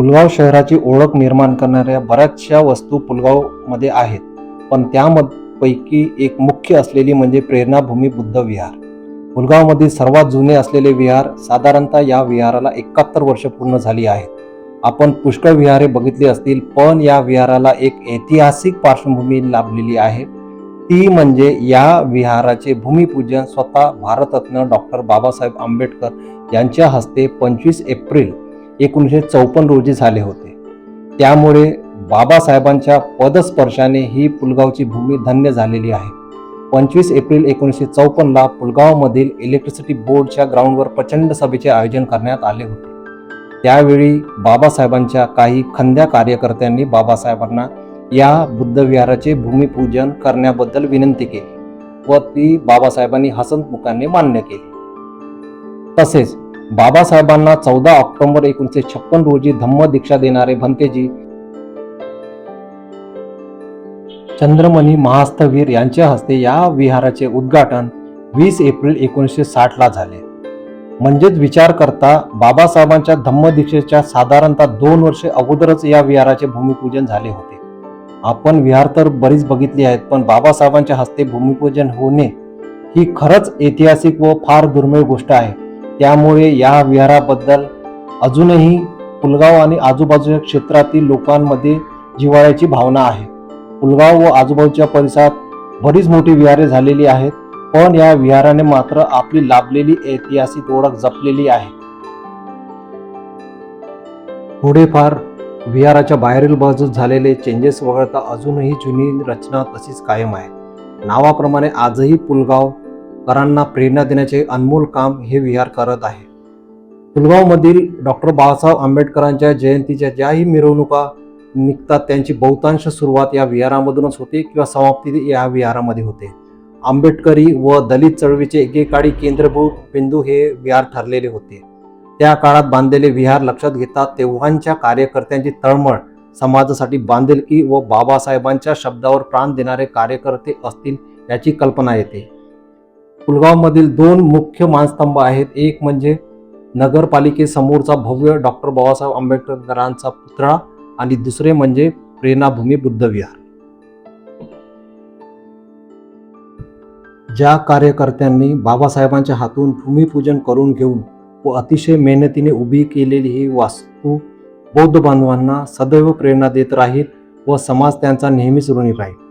पुलगाव शहराची ओळख निर्माण करणाऱ्या बऱ्याचशा वस्तू पुलगावमध्ये आहेत. पण त्यापैकी एक मुख्य असलेली म्हणजे प्रेरणाभूमी बुद्ध विहार. पुलगावमधील सर्वात जुने असलेले विहार साधारणतः या विहाराला एकाहत्तर वर्ष पूर्ण झाली आहेत. आपण पुष्कळ विहारे बघितली असतील पण या विहाराला एक ऐतिहासिक पार्श्वभूमी लाभलेली आहे. ती म्हणजे या विहाराचे भूमिपूजन स्वतः भारतरत्न डॉक्टर बाबासाहेब आंबेडकर यांच्या हस्ते पंचवीस एप्रिल एकोणीसशे चौपन्न रोजी झाले होते. त्यामुळे बाबासाहेबांच्या पदस्पर्शाने ही पुलगावची भूमी धन्य झालेली आहे. पंचवीस एप्रिल एकोणीसशे चौपन्नला पुलगावमधील इलेक्ट्रिसिटी बोर्डच्या ग्राउंडवर प्रचंड सभेचे आयोजन करण्यात आले होते. त्यावेळी बाबासाहेबांच्या काही खंद्या कार्यकर्त्यांनी बाबासाहेबांना या बुद्धविहाराचे भूमिपूजन करण्याबद्दल विनंती केली व ती बाबासाहेबांनी हसंतमुखाने मान्य केली. तसेच बाबासाहेबांना चौदा ऑक्टोबर एकोणीसशे छप्पन रोजी धम्म दीक्षा देणारे भंतेजी चंद्रमणी महास्थवीर यांच्या हस्ते या विहाराचे उद्घाटन वीस एप्रिल एकोणीसशे साठला झाले. म्हणजेच विचार करता बाबासाहेबांच्या धम्मदीक्षेच्या साधारणतः दोन वर्षे अगोदरच या विहाराचे भूमिपूजन झाले होते. आपण विहार तर बरीच बघितली आहेत पण बाबासाहेबांच्या हस्ते भूमिपूजन होणे ही खरंच ऐतिहासिक व फार दुर्मिळ गोष्ट आहे. त्यामुळे या विहाराबद्दल अजूनही पुलगाव आणि आजूबाजूच्या क्षेत्रातील लोकांमध्ये जिव्हाळ्याची भावना आहे. पुलगाव व आजूबाजूच्या परिसरात बरीच मोठी विहारे झालेली आहेत पण या विहाराने मात्र आपली लाभलेली ऐतिहासिक ओळख जपलेली आहे. थोडेफार विहाराच्या बाहेरील बाजूस झालेले चेंजेस वगळता अजूनही जुनी रचना तशीच कायम आहे. नावाप्रमाणे आजही पुलगाव करांना प्रेरणा देण्याचे अनमोल काम हे विहार करत आहे. पुलगावमधील डॉक्टर बाबासाहेब आंबेडकरांच्या जयंतीच्या ज्याही मिरवणुका निघतात त्यांची बहुतांश सुरुवात या विहारामधूनच होते किंवा समाप्ती या विहारामध्ये होते. आंबेडकरी व दलित चळवळीचे एकेकाळी केंद्रभूत बिंदू हे विहार ठरलेले होते. त्या काळात बांधलेले विहार लक्षात घेता तेव्हांच्या कार्यकर्त्यांची तळमळ समाजासाठी बांधिलकी व बाबासाहेबांच्या शब्दावर प्राण देणारे कार्यकर्ते असतील याची कल्पना येते. पुलगावमधील दोन मुख्य मानस्तंभ आहेत. एक म्हणजे नगरपालिकेसमोरचा भव्य डॉक्टर बाबासाहेब आंबेडकरांचा पुतळा आणि दुसरे म्हणजे प्रेरणाभूमी बुद्धविहार. ज्या कार्यकर्त्यांनी बाबासाहेबांच्या हातून भूमिपूजन करून घेऊन व अतिशय मेहनतीने उभी केलेली ही वास्तू बौद्ध बांधवांना सदैव प्रेरणा देत राहील व समाज त्यांचा नेहमीच ऋणी राहील.